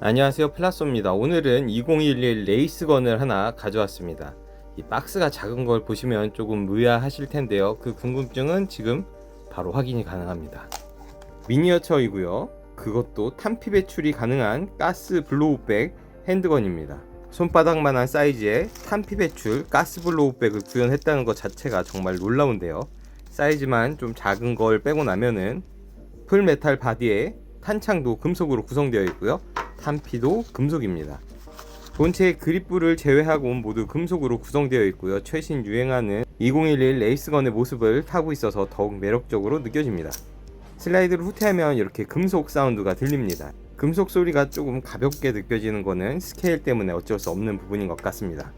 안녕하세요 플라소입니다. 오늘은 2011 레이스건을 하나 가져왔습니다. 이 박스가 작은 걸 보시면 조금 의아하실 텐데요. 그 궁금증은 지금 바로 확인이 가능합니다. 미니어처이고요. 그것도 탄피 배출이 가능한 가스 블로우백 핸드건입니다. 손바닥만한 사이즈의 탄피 배출 가스 블로우백을 구현했다는 것 자체가 정말 놀라운데요. 사이즈만 좀 작은 걸 빼고 나면은 풀메탈 바디에 탄창도 금속으로 구성되어 있고요 탄피도 금속입니다. 본체의 그립부를 제외하고 모두 금속으로 구성되어 있고요. 최신 유행하는 2011 레이스건의 모습을 타고 있어서 더욱 매력적으로 느껴집니다. 슬라이드를 후퇴하면 이렇게 금속 사운드가 들립니다. 금속 소리가 조금 가볍게 느껴지는 것은 스케일 때문에 어쩔 수 없는 부분인 것 같습니다.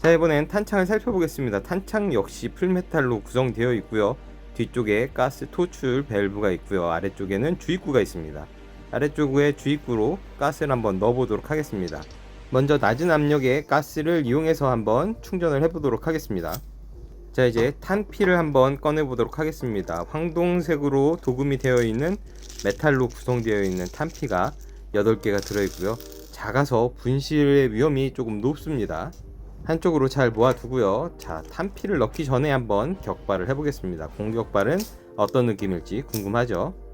자 이번엔 탄창을 살펴보겠습니다. 탄창 역시 풀메탈로 구성되어 있고요. 뒤쪽에 가스 토출 밸브가 있고요. 아래쪽에는 주입구가 있습니다. 아래쪽에 주입구로 가스를 한번 넣어보도록 하겠습니다. 먼저 낮은 압력의 가스를 이용해서 한번 충전을 해보도록 하겠습니다. 자 이제 탄피를 한번 꺼내보도록 하겠습니다. 황동색으로 도금이 되어 있는 메탈로 구성되어 있는 탄피가 8개가 들어있고요. 작아서 분실의 위험이 조금 높습니다. 한쪽으로 잘 모아두고요. 자 탄피를 넣기 전에 한번 격발을 해보겠습니다. 공격발은 어떤 느낌일지 궁금하죠?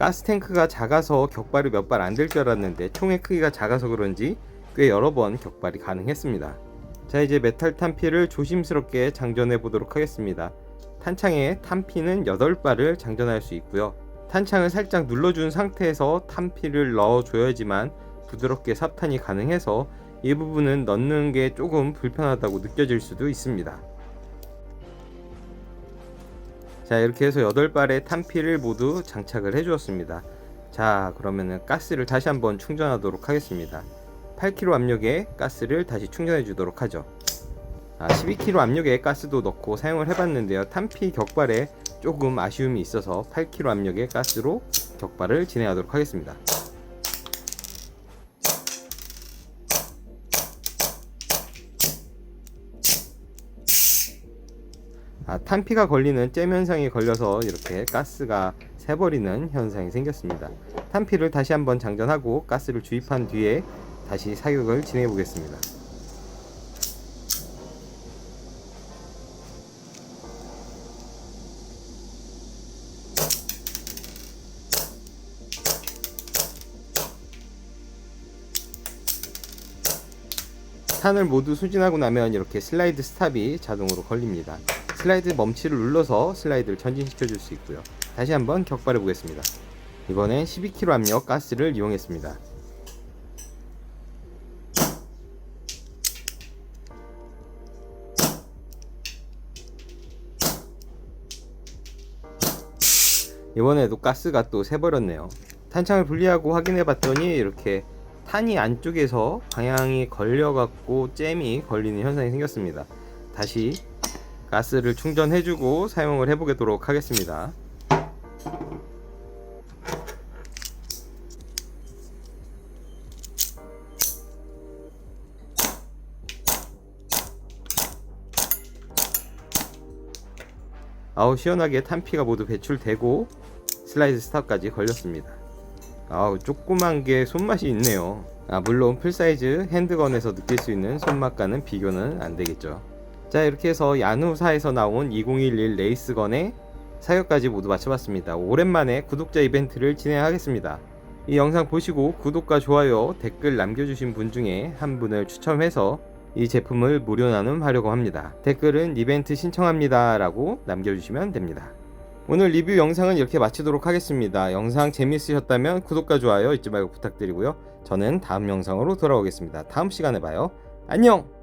가스탱크가 작아서 격발이 몇 발 안 될 줄 알았는데 총의 크기가 작아서 그런지 꽤 여러 번 격발이 가능했습니다. 자 이제 메탈 탄피를 조심스럽게 장전해 보도록 하겠습니다. 탄창에 탄피는 8발을 장전할 수 있고요. 탄창을 살짝 눌러준 상태에서 탄피를 넣어줘야지만 부드럽게 삽탄이 가능해서 이 부분은 넣는 게 조금 불편하다고 느껴질 수도 있습니다. 자 이렇게 해서 8발의 탄피를 모두 장착을 해 주었습니다. 자 그러면은 가스를 다시 한번 충전하도록 하겠습니다. 8kg 압력의 가스를 다시 충전해 주도록 하죠. 아, 12kg 압력의 가스도 넣고 사용을 해봤는데요. 탄피 격발에 조금 아쉬움이 있어서 8kg 압력의 가스로 격발을 진행하도록 하겠습니다 탄피가 걸리는 잼 현상이 걸려서 이렇게 가스가 새버리는 현상이 생겼습니다. 탄피를 다시 한번 장전하고 가스를 주입한 뒤에 다시 사격을 진행해 보겠습니다. 탄을 모두 수진하고 나면 이렇게 슬라이드 스탑이 자동으로 걸립니다. 슬라이드 멈치를 눌러서 슬라이드를 전진시켜 줄 수 있고요. 다시 한번 격발해 보겠습니다. 이번엔 12kg 압력 가스를 이용했습니다. 이번에도 가스가 또 새버렸네요. 탄창을 분리하고 확인해 봤더니 이렇게 탄이 안쪽에서 방향이 걸려갖고 잼이 걸리는 현상이 생겼습니다. 다시 가스를 충전해주고 사용을 해보도록 하겠습니다. 아우 시원하게 탄피가 모두 배출되고 슬라이드 스탑까지 걸렸습니다. 아우 조그만 게 손맛이 있네요. 아 물론 풀사이즈 핸드건에서 느낄 수 있는 손맛과는 비교는 안 되겠죠. 자 이렇게 해서 야누사에서 나온 2011 레이스건의 사격까지 모두 마쳐봤습니다. 오랜만에 구독자 이벤트를 진행하겠습니다. 이 영상 보시고 구독과 좋아요, 댓글 남겨주신 분 중에 한 분을 추첨해서 이 제품을 무료 나눔하려고 합니다. 댓글은 이벤트 신청합니다 라고 남겨주시면 됩니다. 오늘 리뷰 영상은 이렇게 마치도록 하겠습니다. 영상 재밌으셨다면 구독과 좋아요 잊지 말고 부탁드리고요. 저는 다음 영상으로 돌아오겠습니다. 다음 시간에 봐요. 안녕!